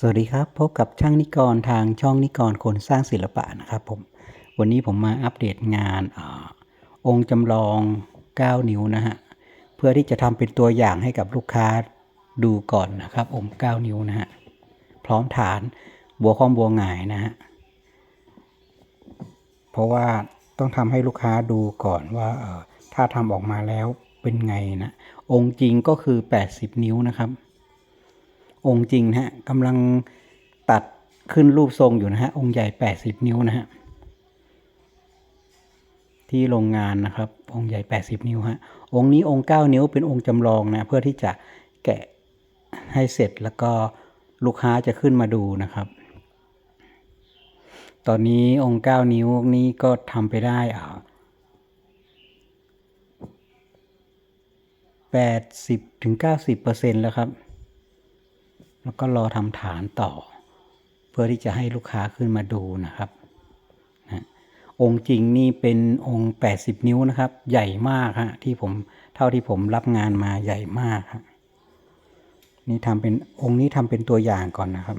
สวัสดีครับพบกับช่างนิกรทางช่องนิกรคนสร้างศิลปะนะครับผมวันนี้ผมมาอัปเดตงานอองค์จำลอง 9 นิ้วนะฮะเพื่อที่จะทำเป็นตัวอย่างให้กับลูกค้าดูก่อนนะครับองค์9 นิ้วนะฮะพร้อมฐานบัวข้อมบัวหงายนะฮะเพราะว่าต้องทำให้ลูกค้าดูก่อนว่าถ้าทำออกมาแล้วเป็นไงนะองค์จริงก็คือ 80 นิ้วนะครับ องค์จริงนะฮะกำลังตัดขึ้นรูปทรงอยู่นะฮะ องค์ใหญ่80นิ้วนะฮะ ที่โรงงานนะครับ องค์ใหญ่80นิ้วฮะ องค์นี้องค์9นิ้วเป็นองค์จำลองนะ เพื่อที่จะแกะให้เสร็จแล้วก็ลูกค้าจะขึ้นมาดูนะครับ ตอนนี้องค์9นิ้วนี้ก็ทำไปได้อ่า80ถึง90%แล้วครับ แล้วก็รอทำฐานต่อ เพื่อที่จะให้ลูกค้าขึ้นมาดูนะครับนะองค์จริงนี่เป็นองค์ 80 นิ้วนะครับ ใหญ่มากฮะที่ผมเท่าที่ผมรับงานมาใหญ่มากครับนี่ทำเป็นองค์นี้ทำเป็นตัวอย่างก่อนนะครับ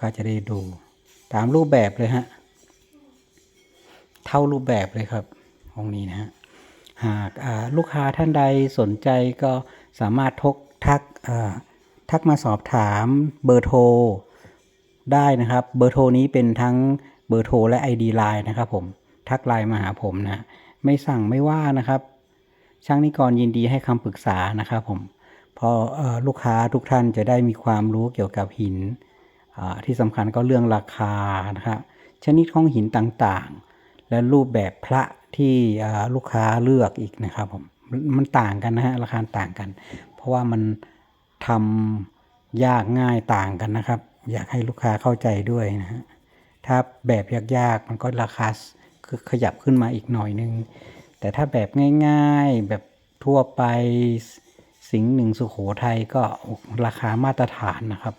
ก็จะได้ดู ตามรูปแบบเลยฮะเท่ารูปแบบเลยครับ องค์นี้นะฮะหากลูกค้าท่านใดสนใจก็สามารถทกทักอ ทักมาสอบถามเบอร์โทรได้นะครับ เบอร์โทรนี้เป็นทั้งเบอร์โทรและ ID Line นะครับผม ทักไลน์มาหาผมนะ ไม่สั่งไม่ว่านะครับ ช่างนิกรยินดีให้คำปรึกษานะครับผมเพราะเอ่อลูกค้าทุกท่านจะได้มีความรู้เกี่ยวกับหิน ที่สำคัญก็เรื่องราคานะครับชนิดของหินต่างๆ และรูปแบบพระที่ลูกค้าเลือกอีกนะครับผมมันต่างกันนะฮะราคาต่างกัน เพราะว่ามัน ทำยากง่ายต่างกันนะครับ อยากให้ลูกค้าเข้าใจด้วยนะฮะถ้าแบบยากๆมันก็ราคาคือขยับขึ้นมาอีกหน่อยนึง แต่ถ้าแบบง่ายๆแบบทั่วไปสิงห์หนึ่งสุขโขทัยก็ราคามาตรฐานนะครับ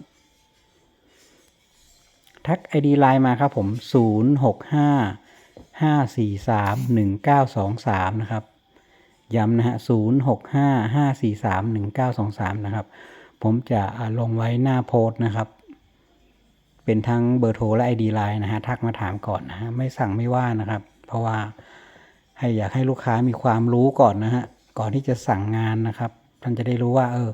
ทัก ID ไลน์มาครับผม 065 543 1923 นะครับ ย้ำนะฮะ065 543 1923นะครับ ผมจะลงไว้หน้าโพสต์นะครับ เป็นทั้งเบอร์โทรและ ID ไลน์นะฮะ ทักมาถามก่อนนะฮะ ไม่สั่งไม่ว่านะครับ เพราะว่าให้อยากให้ลูกค้ามีความรู้ก่อนนะฮะ ก่อนที่จะสั่งงานนะครับ ท่านจะได้รู้ว่า เออ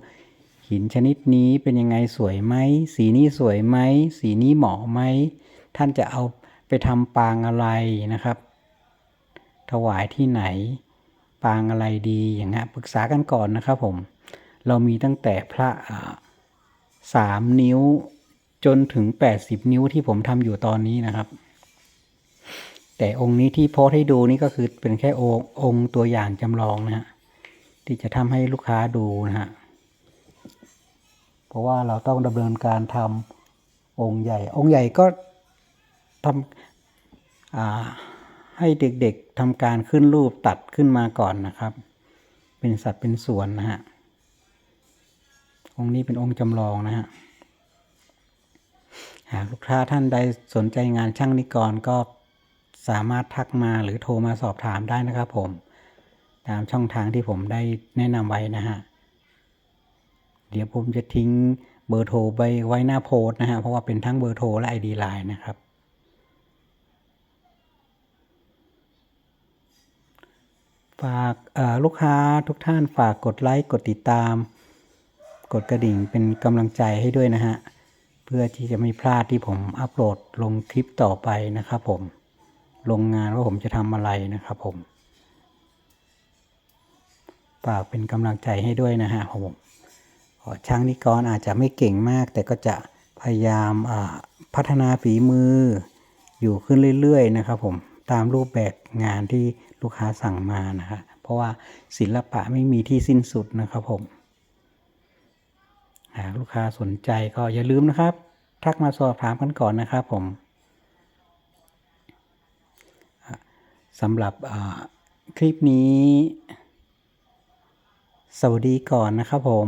หินชนิดนี้เป็นยังไงสวยไหม สีนี้สวยไหม สีนี้เหมาะไหม ท่านจะเอาไปทำปางอะไรนะครับ ถวายที่ไหน ปางอะไรดีอย่างเงี้ยปรึกษากันก่อนนะครับผมเรามีตั้งแต่พระสามนิ้วจนถึง 80 นิ้วที่ผมทำอยู่ตอนนี้นะครับ แต่องค์นี้ที่โพสให้ดูนี่ก็คือเป็นแค่องค์องค์ตัวอย่างจำลองนะฮะที่จะทำให้ลูกค้าดูนะฮะเพราะว่าเราต้องดำเนินการทำองค์ใหญ่ องค์ใหญ่ก็ทำอ่า ให้เด็กๆทำการขึ้นรูปตัดขึ้นมาก่อนนะครับ เป็นสัดเป็นส่วนนะฮะองค์นี้เป็นองค์จำลองนะฮะหากลูกค้าท่านใดสนใจงานช่างนิกรก็สามารถทักมาหรือโทรมาสอบถามได้นะครับผม ตามช่องทางที่ผมได้แนะนำไว้นะฮะ เดี๋ยวผมจะทิ้งเบอร์โทรไปไว้หน้าโพสนะฮะ เพราะว่าเป็นทั้งเบอร์โทรและ ID Line นะครับ ฝากลูกค้าทุกท่านฝากกดไลค์กดติดตาม กดกระดิ่งเป็นกำลังใจให้ด้วยนะฮะ เพื่อที่จะไม่พลาดที่ผมอัปโหลดลงคลิปต่อไปนะครับผม ลงงานว่าผมจะทำอะไรนะครับผม ฝากเป็นกำลังใจให้ด้วยนะฮะผมช่างนิกรอาจจะไม่เก่งมาก แต่ก็จะพยายามพัฒนาฝีมืออยู่ขึ้นเรื่อยๆนะครับผม ตามรูปแบบงานที่ลูกค้าสั่งมานะฮะเพราะว่าศิลปะไม่มีที่สิ้นสุดนะครับผมหากลูกค้าสนใจก็อย่าลืมนะครับ ทักมาสอบถามกันก่อนนะครับผมสำหรับคลิปนี้ สวัสดีก่อนนะครับผม